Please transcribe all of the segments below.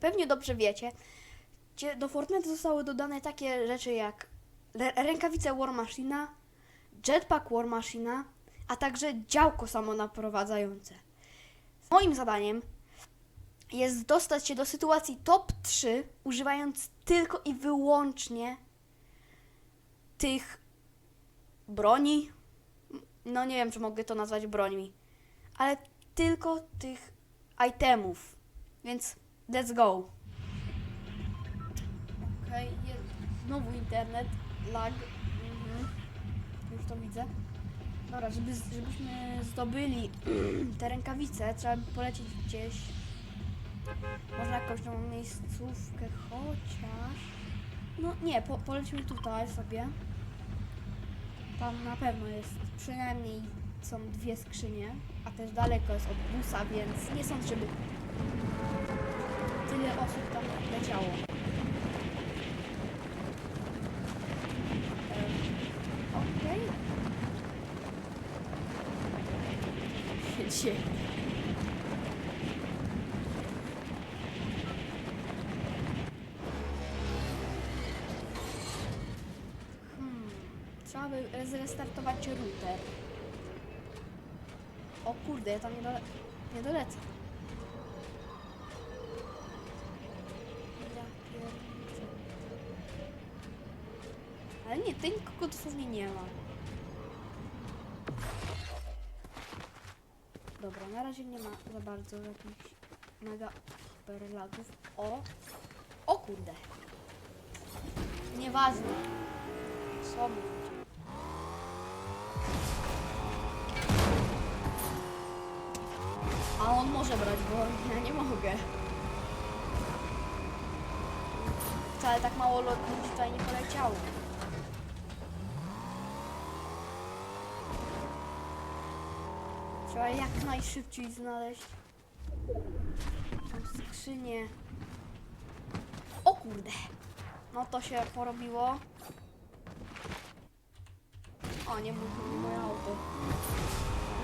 pewnie dobrze wiecie, gdzie do Fortnite zostały dodane takie rzeczy jak rękawice War Machina, jetpack War Machina, a także działko samonaprowadzające. Moim zadaniem jest dostać się do sytuacji top 3, używając tylko i wyłącznie tych broni. No nie wiem, czy mogę to nazwać brońmi, ale tylko tych itemów. Więc let's go. Okej, jest znowu internet, lag. Mhm. Już to widzę. Dobra, żeby, żebyśmy zdobyli te rękawice, trzeba by polecieć gdzieś. Może jakąś tą miejscówkę, chociaż. No nie, po, polećmy tutaj sobie. Tam na pewno jest przynajmniej są dwie skrzynie, a też daleko jest od busa, więc nie sądzę, żeby tyle osób tam leciało. Okej. Się Hmm, trzeba by zrestartować router. O kurde, ja tam nie, dole nie dolecę. Ja pierniczę. Ale nie, tutaj nikogo dosłownie nie ma. Dobra, na razie nie ma za bardzo jakichś mega hiperlagów. O! O kurde! Nieważne. Są ludzie. A on może brać, bo ja nie mogę. Wcale tak mało lot- ludzi tutaj nie poleciało. Trzeba jak najszybciej znaleźć tą skrzynię. O kurde. No to się porobiło. O, nie nie moje auto.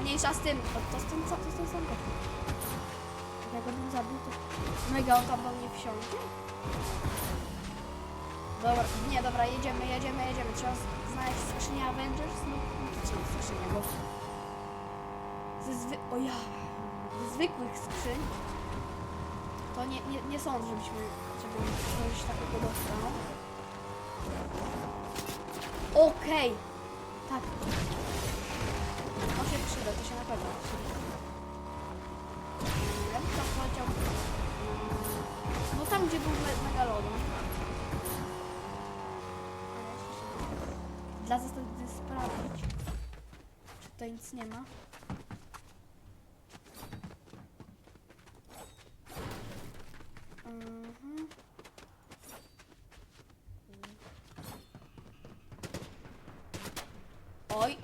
Mniejsza z tym. O, to z tym, co to z tym samochodem? Jak ja go bym zabił, to mega tam do mnie wsiądzie. Dobra, nie, dobra, jedziemy, jedziemy, jedziemy. Trzeba znaleźć skrzynię Avengers. No, no to trzeba skrzynię, bo ze zwy... O ja! Ze zwykłych skrzyń to nie, nie, nie sądzę, żebyśmy, żeby coś takiego dostał. Okej! Tak. To się przyda, to się na pewno przyda. Ja bym tam poleciał... No tam, gdzie był me- megalodon. Dla zasady sprawdzić, czy tutaj nic nie ma. Mhm. Oj.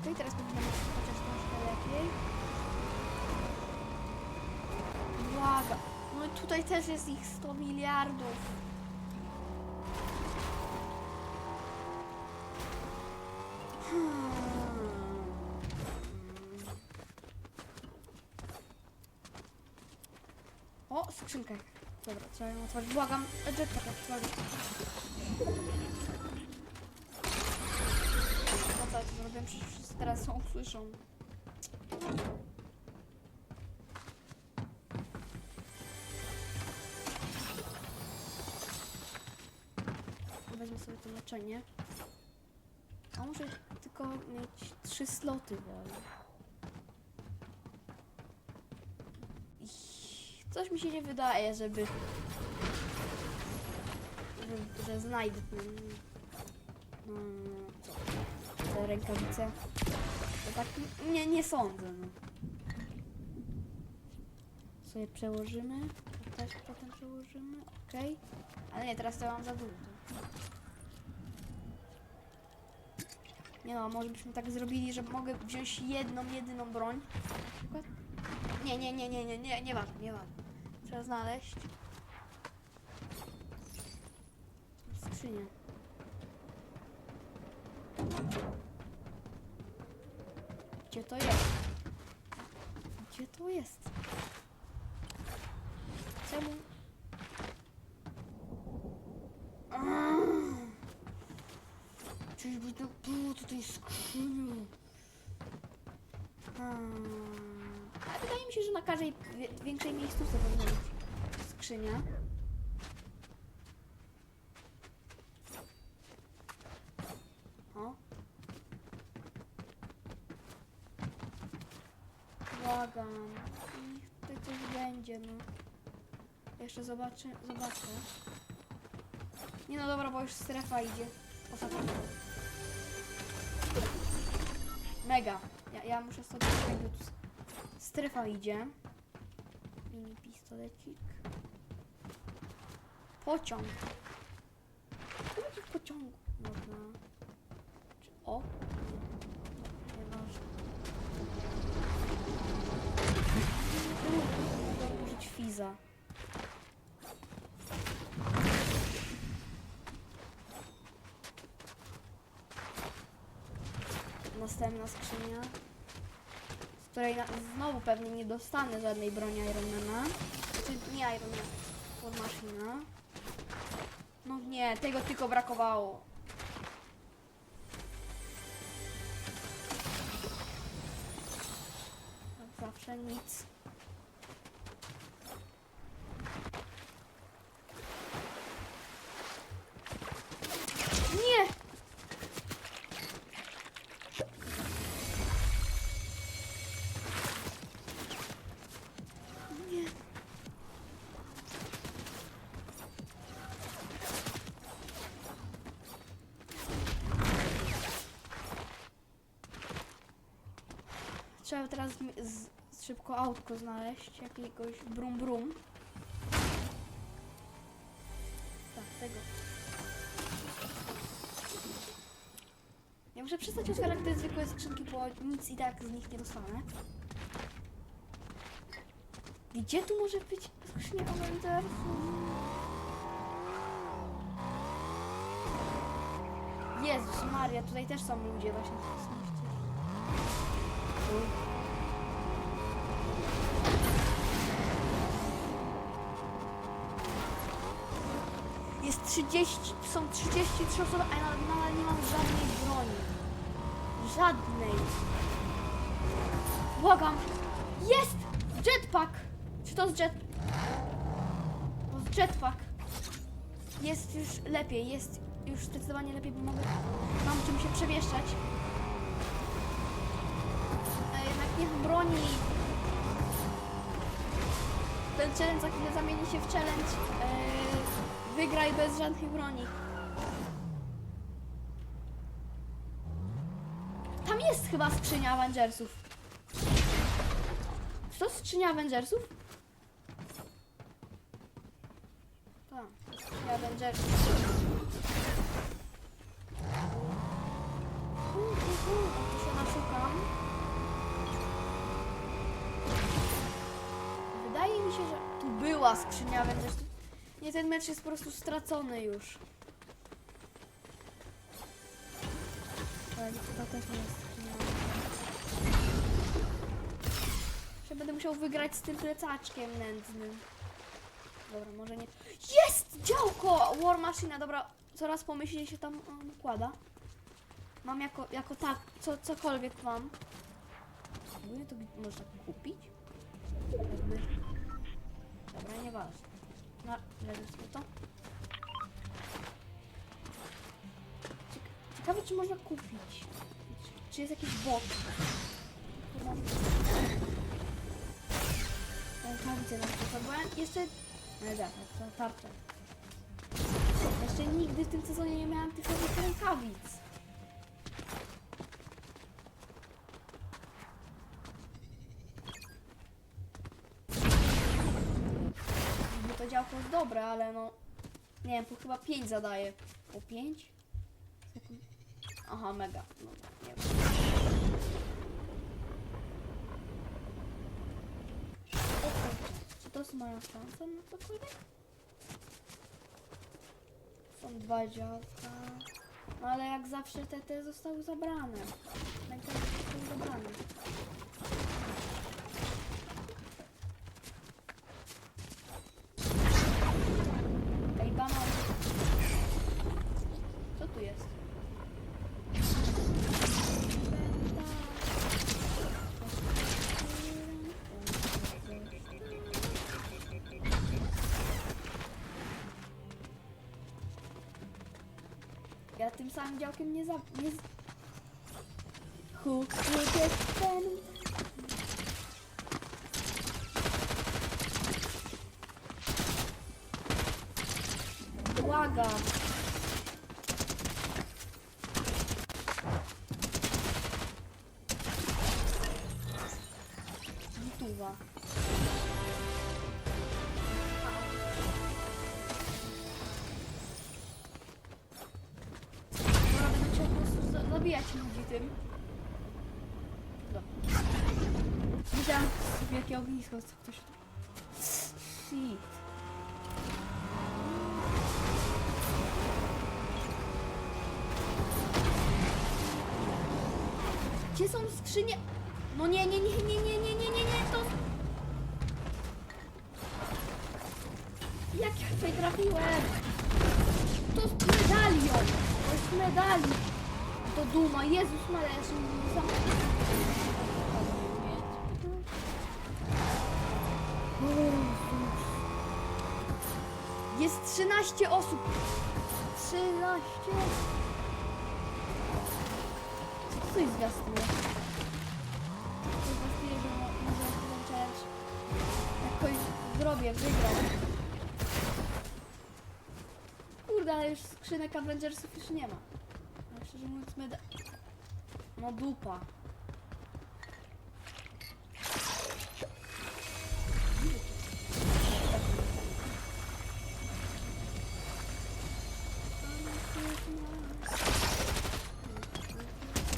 Okej, teraz powinno być chociaż troszkę lepiej. Błaga. No i tutaj też jest ich 100 miliardów. Hmm. O, skrzynka. Dobra, trzeba ją otworzyć. Błagam, jetpack otworzyć. Zrobiłem? Przecież wszyscy teraz są słyszą. Weźmy sobie to leczenie. A muszę tylko mieć trzy sloty wolne. Coś mi się nie wydaje, żeby... że, że znajdę ten... No, co? Te rękawice. To tak nie, nie sądzę. No. Sobie przełożymy. To też potem przełożymy. Okej. Ale nie, teraz to mam za dużo. Nie no, może byśmy tak zrobili, że mogę wziąć jedną, jedyną broń. Nie, nie, nie, nie, nie, nie, nie ważne, nie ważne. Trzeba znaleźć. Skrzynię. Gdzie to jest? Gdzie to jest? Czemu? Czyżby to było tutaj skrzynią? Hmm. Ale wydaje mi się, że na każdej większej miejscówce powinna być skrzynia. O. Błagam. Niech tutaj coś będzie, no. Jeszcze zobaczę, zobaczę. Nie no dobra, bo już strefa idzie. Ostatnia. Mega. Ja, ja muszę sobie tu strefa idzie. Mini pistolecik. Pociąg. Co będzie w pociągu? Można. Czy o? Nie. Nieważne. Następna skrzynia, z której znowu pewnie nie dostanę żadnej broni Ironmana. Znaczy nie Ironmana, War Machina. No nie, tego tylko brakowało. Jak zawsze nic. Trzeba teraz szybko autko znaleźć, jakiegoś brum brum. Tak, tego. Ja muszę przestać otwierać te zwykłe skrzynki, bo nic i tak z nich nie dostanę. Gdzie tu może być skrzynia Avengersu? Jezus Maria, tutaj też są ludzie właśnie. niechcieli. Tu. Jest 30, są 33 osoby, a ja nadal nie mam żadnej broni. Żadnej. Błagam. Jest! Jetpack! Czy to jest jet... To jest jetpack. Jest już lepiej, jest już zdecydowanie lepiej, bo mogę... Mam czym się przemieszczać. Niech broni. Ten challenge za chwilę zamieni się w challenge. Yy, wygraj bez żadnej broni. Tam jest chyba skrzynia Avengersów. Czy to skrzynia Avengersów? Tak, skrzynia Avengersów. Uh, uh, uh, tu się naszukam. Wydaje mi się, że tu była skrzynia Avengersów. Nie, ten mecz jest po prostu stracony już. Ale chyba też nie jest skrzynia będę musiał wygrać z tym plecaczkiem nędznym. Dobra, może nie. Jest! Działko! War Machine, dobra. Coraz pomyślnie się tam um, układa. Mam jako, jako tak, co, cokolwiek mam. Ogólnie to można kupić? Jakby. Dobra, nieważne. No, sobie to. Cieka- Ciekawe, czy można kupić. Czy, jest jakiś bot? Rękawice na przykład, bo ja jeszcze... Nie da, to tarczę. Jeszcze nigdy w tym sezonie nie miałam tych rękawic. Bo to jest dobre, ale no... Nie wiem, chyba 5 zadaje. Po 5? Aha, mega. No, nie wiem. O Czy to jest moja szansa na cokolwiek? Są dwa działka. No ale jak zawsze te, te zostały zabrane. Najpierw zostały zabrane. Tym samym działkiem nie za... Nie z... Who would have been? Błagam. Zabijać ludzi tym. No. Widziałam wielkie ognisko, co ktoś tu... Shit. Gdzie są skrzynie? No nie, nie, nie, nie, nie, nie, nie, nie, nie, to... Jak ja tutaj trafiłem? To jest medalion! To jest medalion! To duma, Jezus Maria, ja się nie sam... Jest 13 osób! 13! Co to jest zwiastuje? To zwiastuje, że mo- może ten challenge jakoś zrobię, wygram. Kurde, ale już skrzynek Avengersów już nie ma. Szczerze mówiąc, meda... No dupa.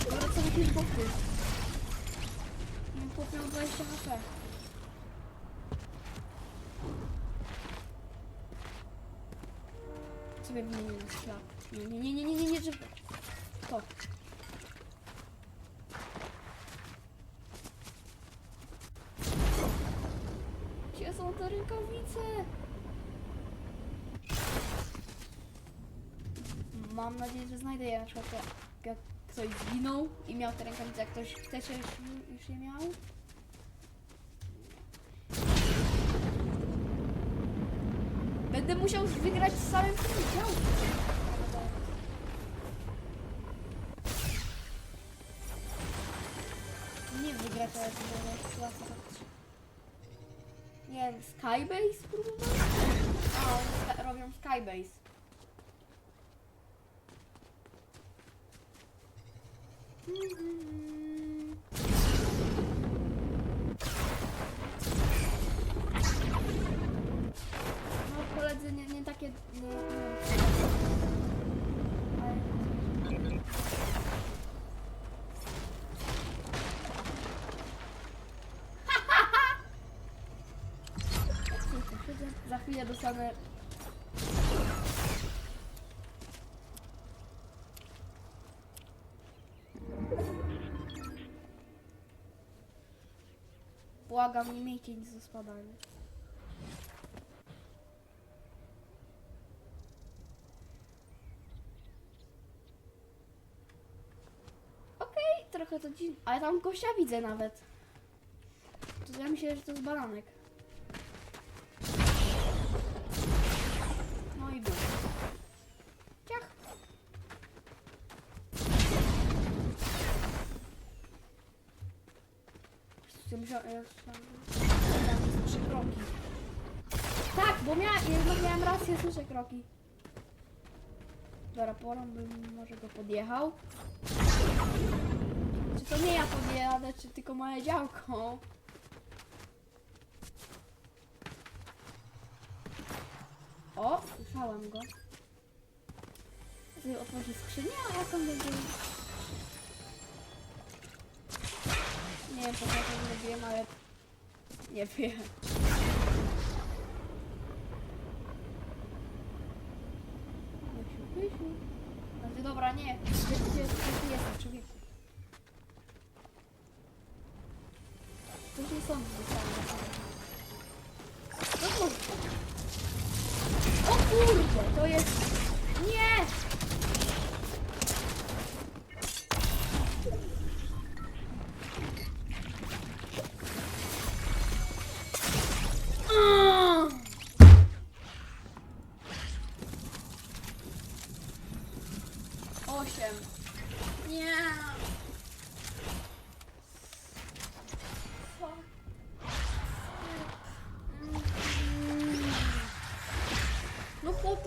Dobra, co jakieś boty. Nie kupił 20 HP. Sobie wymienię. Nie, nie, nie, nie, nie, nie, nie, żeby... To. Gdzie są te rękawice? Mam nadzieję, że znajdę je na przykład jak, jak ktoś zginął i miał te rękawice, jak ktoś chce już, już je miał. Będę musiał wygrać z samym tym działkiem. Nie to będzie klasa tak. Nie wiem, Skybase próbować? A, oni ska- robią Skybase. Mhm. No koledzy nie, nie takie... Nie, nie wiem. Ale... Cicho, siedzę. Za chwilę dostanę... Błagam, nie miejcie nic do spadania. Trochę to dziwne. Ale tam gościa widzę nawet. To ja myślę, że to jest baranek. I był. Ciach. Trzy kroki. Tak, bo mia jednak miałem rację, słyszę kroki. Dobra, porą bym może go podjechał. Czy to nie ja podjadę, czy tylko moje działko? Złapałam go. Sobie otworzy skrzynię, a jak on będzie... Nie wiem, po co to zrobiłem, ale... Nie wiem.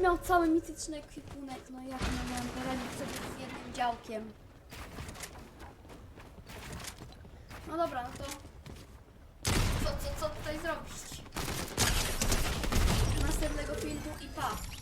Miał cały mityczny ekwipunek, no jak ja miałem poradzić sobie z jednym działkiem. No dobra, no to co, co, co tutaj zrobić? Następnego filmu i pa!